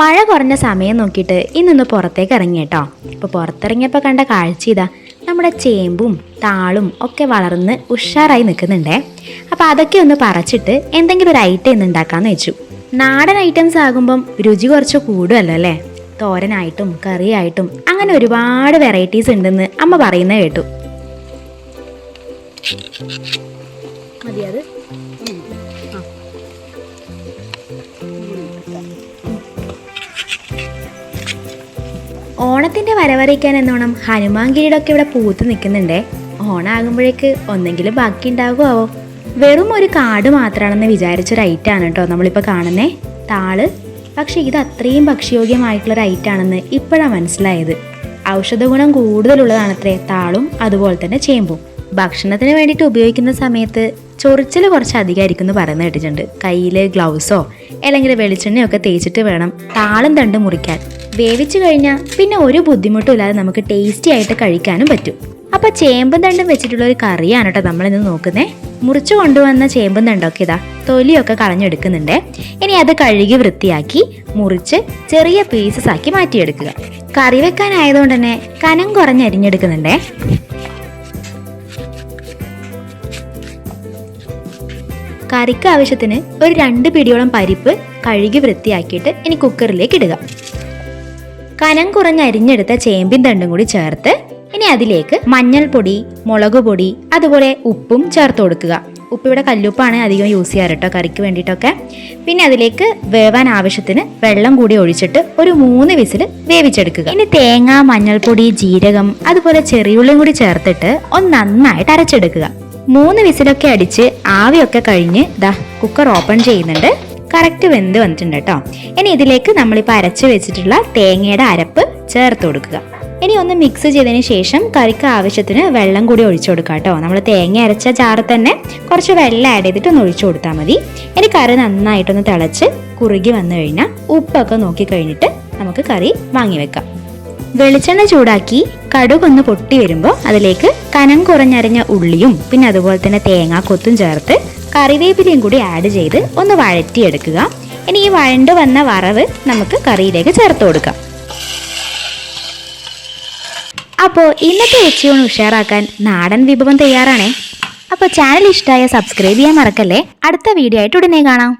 മഴ കുറഞ്ഞ സമയം നോക്കിയിട്ട് ഇന്നൊന്ന് പുറത്തേക്ക് ഇറങ്ങി കേട്ടോ. ഇപ്പോൾ പുറത്തിറങ്ങിയപ്പോൾ കണ്ട കാഴ്ച ഇതാ. നമ്മുടെ ചേമ്പും താളും ഒക്കെ വളർന്ന് ഉഷാറായി നിൽക്കുന്നുണ്ടേ. അപ്പോൾ അതൊക്കെ ഒന്ന് പറച്ചിട്ട് എന്തെങ്കിലും ഒരു ഐറ്റം ഇന്ന് ഉണ്ടാക്കാമെന്ന് വെച്ചു. നാടൻ ഐറ്റംസ് ആകുമ്പം രുചി കുറച്ച് കൂടുമല്ലോ അല്ലേ? തോരനായിട്ടും കറിയായിട്ടും അങ്ങനെ ഒരുപാട് വെറൈറ്റീസ് ഉണ്ടെന്ന് അമ്മ പറയുന്നത് കേട്ടു. മതി ഓണത്തിന്റെ വരവറിയിക്കാൻ എന്നോണം ഹനുമാൻ കിരീടമൊക്കെ ഇവിടെ പൂത്ത് നിൽക്കുന്നുണ്ടേ. ഓണാകുമ്പോഴേക്ക് ഒന്നെങ്കിലും ബാക്കി ഉണ്ടാകുമോ വെറും ഒരു കാട് മാത്രമാണെന്ന് വിചാരിച്ചൊരു ഐറ്റാണ് കേട്ടോ നമ്മളിപ്പോൾ കാണുന്നേ. താൾ. പക്ഷേ ഇത് അത്രയും ഭക്ഷ്യയോഗ്യമായിട്ടുള്ളൊരു റൈറ്റാണെന്ന് ഇപ്പോഴാണ് മനസ്സിലായത്. ഔഷധഗുണം കൂടുതലുള്ളതാണത്രേ താളും അതുപോലെ തന്നെ ചേമ്പും. ഭക്ഷണത്തിന് വേണ്ടിയിട്ട് ഉപയോഗിക്കുന്ന സമയത്ത് ചൊറിച്ചിൽ കുറച്ച് അധികമായിരിക്കും എന്ന് പറയുന്നത് കേട്ടിട്ടുണ്ട്. കയ്യിൽ ഗ്ലൗസോ അല്ലെങ്കിൽ വെളിച്ചെണ്ണയോ ഒക്കെ തേച്ചിട്ട് വേണം താളും തണ്ട് മുറിക്കാൻ. വേവിച്ചു കഴിഞ്ഞാൽ പിന്നെ ഒരു ബുദ്ധിമുട്ടും ഇല്ലാതെ നമുക്ക് ടേസ്റ്റി ആയിട്ട് കഴിക്കാനും പറ്റും. അപ്പൊ ചേമ്പും തണ്ടും വെച്ചിട്ടുള്ള ഒരു കറിയാണ് കേട്ടോ നമ്മളിന്ന് നോക്കുന്നേ. മുറിച്ചു കൊണ്ടുവന്ന ചേമ്പും തണ്ടൊക്കെ ഇതാ തൊലിയൊക്കെ കളഞ്ഞെടുക്കുന്നുണ്ട്. ഇനി അത് കഴുകി വൃത്തിയാക്കി മുറിച്ച് ചെറിയ പീസസ് ആക്കി മാറ്റിയെടുക്കുക. കറി വെക്കാനായതുകൊണ്ട് തന്നെ കനം കുറഞ്ഞ് അരിഞ്ഞെടുക്കുന്നുണ്ടേ. കറിക്ക് ആവശ്യത്തിന് ഒരു രണ്ട് പിടിയോളം പരിപ്പ് കഴുകി വൃത്തിയാക്കിയിട്ട് ഇനി കുക്കറിലേക്ക് ഇടുക. കനം കുറഞ്ഞ അരിഞ്ഞെടുത്ത ചേമ്പിൻ തണ്ടും കൂടി ചേർത്ത് ഇനി അതിലേക്ക് മഞ്ഞൾപ്പൊടി മുളക് പൊടി അതുപോലെ ഉപ്പും ചേർത്ത് കൊടുക്കുക. ഉപ്പ് ഇവിടെ കല്ലുപ്പാണ് അധികം യൂസ് ചെയ്യാറ് കേട്ടോ കറിക്ക് വേണ്ടിയിട്ടൊക്കെ. പിന്നെ അതിലേക്ക് വേവാൻ ആവശ്യത്തിന് വെള്ളം കൂടി ഒഴിച്ചിട്ട് ഒരു മൂന്ന് വിസിൽ വേവിച്ചെടുക്കുക. ഇനി തേങ്ങ മഞ്ഞൾപ്പൊടി ജീരകം അതുപോലെ ചെറിയുള്ളിയും കൂടി ചേർത്തിട്ട് ഒന്ന് നന്നായിട്ട് അരച്ചെടുക്കുക. മൂന്ന് വിസിലൊക്കെ അടിച്ച് ആവിയൊക്കെ കഴിഞ്ഞ് ദാ കുക്കർ ഓപ്പൺ ചെയ്യുന്നുണ്ട്. കറക്റ്റ് വെന്ത് വന്നിട്ടുണ്ട് കേട്ടോ. ഇനി ഇതിലേക്ക് നമ്മളിപ്പോൾ അരച്ച് വെച്ചിട്ടുള്ള തേങ്ങയുടെ അരപ്പ് ചേർത്ത് കൊടുക്കുക. ഇനി ഒന്ന് മിക്സ് ചെയ്തതിന് ശേഷം കറിക്ക് ആവശ്യത്തിന് വെള്ളം കൂടി ഒഴിച്ചു കൊടുക്കുക കേട്ടോ. നമ്മൾ തേങ്ങ അരച്ച ചാറ് തന്നെ കുറച്ച് വെള്ളം ആഡ് ചെയ്തിട്ട് ഒന്ന് ഒഴിച്ചു കൊടുത്താൽ മതി. ഇനി കറി നന്നായിട്ടൊന്ന് തിളച്ച് കുറുകി വന്നു കഴിഞ്ഞാൽ ഉപ്പൊക്കെ നോക്കി കഴിഞ്ഞിട്ട് നമുക്ക് കറി വാങ്ങി വെക്കാം. വെളിച്ചെണ്ണ ചൂടാക്കി കടുകൊന്ന് പൊട്ടി വരുമ്പോൾ അതിലേക്ക് കനം കുറഞ്ഞരിഞ്ഞ ഉള്ളിയും പിന്നെ അതുപോലെ തന്നെ തേങ്ങാക്കൊത്തും ചേർത്ത് കറിവേപ്പിലയും കൂടി ആഡ് ചെയ്ത് ഒന്ന് വഴറ്റിയെടുക്കുക. ഇനി ഈ വഴണ്ട് വന്ന വറവ് നമുക്ക് കറിയിലേക്ക് ചേർത്ത് കൊടുക്കാം. അപ്പോൾ ഇന്നത്തെ ഉച്ചയൂണ് ഉഷാറാക്കാൻ നാടൻ വിഭവം തയ്യാറാണേ. അപ്പോൾ ചാനൽ ഇഷ്ടമായ സബ്സ്ക്രൈബ് ചെയ്യാൻ മറക്കല്ലേ? അടുത്ത വീഡിയോ ആയിട്ട് ഉടനെ കാണാം.